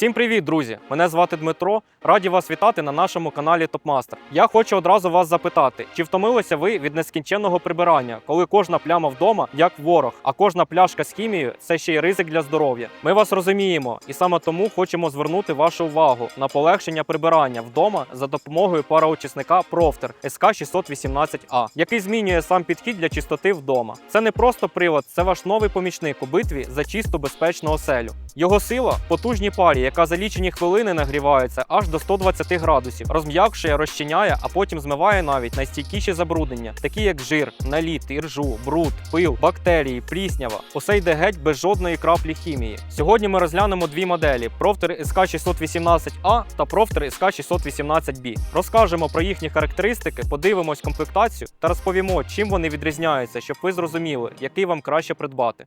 Всім привіт, друзі! Мене звати Дмитро. Раді вас вітати на нашому каналі Топмастер. Я хочу одразу вас запитати, чи втомилися ви від нескінченного прибирання, коли кожна пляма вдома як ворог, а кожна пляшка з хімією це ще й ризик для здоров'я. Ми вас розуміємо, і саме тому хочемо звернути вашу увагу на полегшення прибирання вдома за допомогою пароочисника Профтер СК 618 а який змінює сам підхід для чистоти вдома. Це не просто привод, це ваш новий помічник у битві за чисту безпечну оселю. Його сила потужній парі, яка за лічені хвилини нагрівається аж до 120 градусів, розм'якшує, розчиняє, а потім змиває навіть найстійкіші забруднення, такі як жир, наліт, іржу, бруд, пил, бактерії, пліснява. Усе йде геть без жодної краплі хімії. Сьогодні ми розглянемо дві моделі: Профтер sk 618 a та Профтер sk 618 b Розкажемо про їхні характеристики, подивимось комплектацію та розповімо, чим вони відрізняються, щоб ви зрозуміли, який вам краще придбати.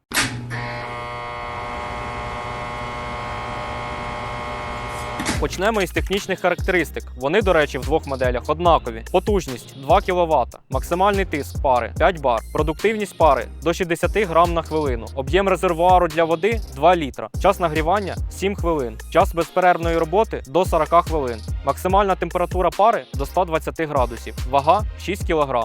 Почнемо із технічних характеристик. Вони, до речі, в двох моделях однакові. Потужність 2 кВт, максимальний тиск пари 5 бар, продуктивність пари до 60 грам на хвилину, об'єм резервуару для води 2 літра, час нагрівання 7 хвилин, час безперервної роботи до 40 хвилин, максимальна температура пари до 120 градусів, вага 6 кг.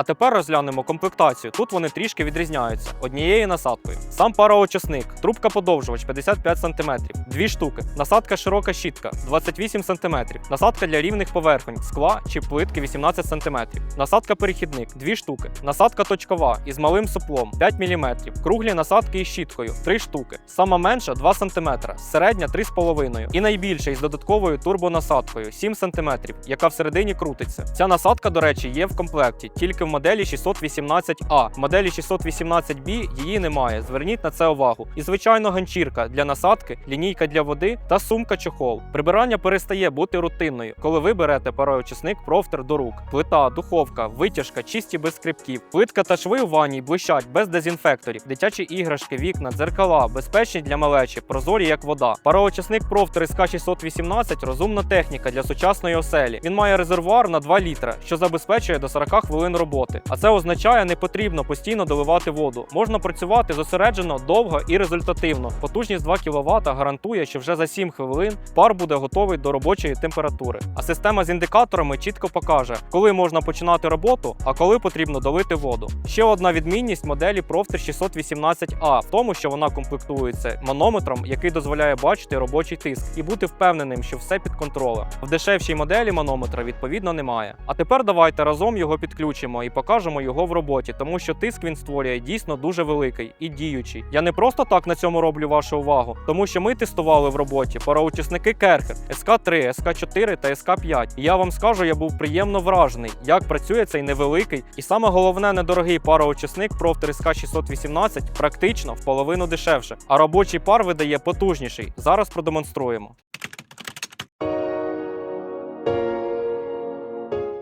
А тепер розглянемо комплектацію. Тут вони трішки відрізняються. Однією насадкою. Сам пароочисник, трубка подовжувач 55 см, дві штуки, насадка широка щітка. 28 см, насадка для рівних поверхонь, скла чи плитки 18 см, насадка перехідник. 2 штуки, насадка точкова із малим соплом 5 мм, круглі насадки із щіткою. 3 штуки, сама менша 2 см, середня 3,5 і найбільша із додатковою турбонасадкою. 7 см, яка всередині крутиться. Ця насадка, до речі, є в комплекті тільки в моделі 618А. В моделі 618B її немає. Зверніть на це увагу. І звичайно, ганчірка для насадки, лінійка для води та сумка чохол. Прибирання перестає бути рутинною, коли ви берете пароочисник профтер до рук. Плита, духовка, витяжка, чисті без скрипків. Плитка та шви у ванні блищать без дезінфекторів, дитячі іграшки, вікна, дзеркала, безпечні для малечі, прозорі як вода. Пароочисник профтер СК 618 розумна техніка для сучасної оселі. Він має резервуар на 2 літра, що забезпечує до 40 хвилин роботи. А це означає, не потрібно постійно доливати воду. Можна працювати зосереджено, довго і результативно. Потужність 2 кВт гарантує, що вже за 7 хвилин пар буде готовий до робочої температури. А система з індикаторами чітко покаже, коли можна починати роботу, а коли потрібно долити воду. Ще одна відмінність моделі Profter 618A в тому, що вона комплектується манометром, який дозволяє бачити робочий тиск і бути впевненим, що все під контролем. В дешевшій моделі манометра відповідно немає. А тепер давайте разом його підключимо і покажемо його в роботі, тому що тиск він створює дійсно дуже великий і діючий. Я не просто так на цьому роблю вашу увагу, тому що ми тестували в роботі пароучасники Керхер СК3, СК4 та СК5. І я вам скажу, я був приємно вражений, як працює цей невеликий і саме головне недорогий пароочисник Профтер СК 618 практично в половину дешевше, а робочий пар видає потужніший. Зараз продемонструємо.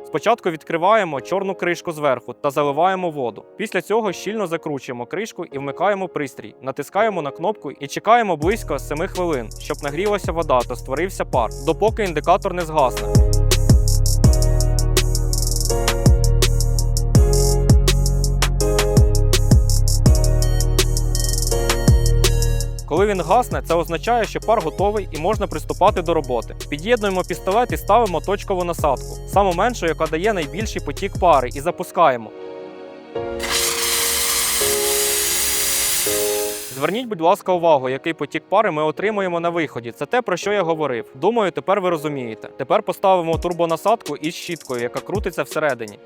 Спочатку відкриваємо чорну кришку зверху та заливаємо воду. Після цього щільно закручуємо кришку і вмикаємо пристрій, натискаємо на кнопку і чекаємо близько 7 хвилин, щоб нагрілася вода та створився пар, допоки індикатор не згасне. Коли він гасне, це означає, що пар готовий і можна приступати до роботи. Під'єднуємо пістолет і ставимо точкову насадку, саму меншу, яка дає найбільший потік пари, і запускаємо. Зверніть, будь ласка, увагу, який потік пари ми отримуємо на виході. Це те, про що я говорив. Думаю, тепер ви розумієте. Тепер поставимо турбонасадку із щіткою, яка крутиться всередині.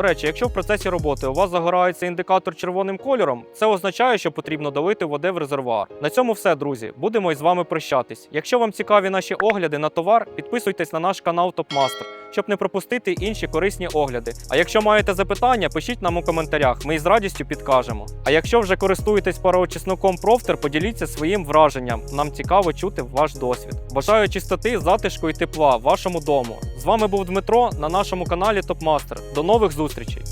До речі, якщо в процесі роботи у вас загорається індикатор червоним кольором, це означає, що потрібно долити води в резервуар. На цьому все, друзі. Будемо із вами прощатись. Якщо вам цікаві наші огляди на товар, підписуйтесь на наш канал Топмастер, щоб не пропустити інші корисні огляди. А якщо маєте запитання, пишіть нам у коментарях, ми із радістю підкажемо. А якщо вже користуєтесь пароочисником Профтер, поділіться своїм враженням. Нам цікаво чути ваш досвід. Бажаю чистоти, затишку і тепла вашому дому. З вами був Дмитро на нашому каналі Топмастер. До нових зустрічей!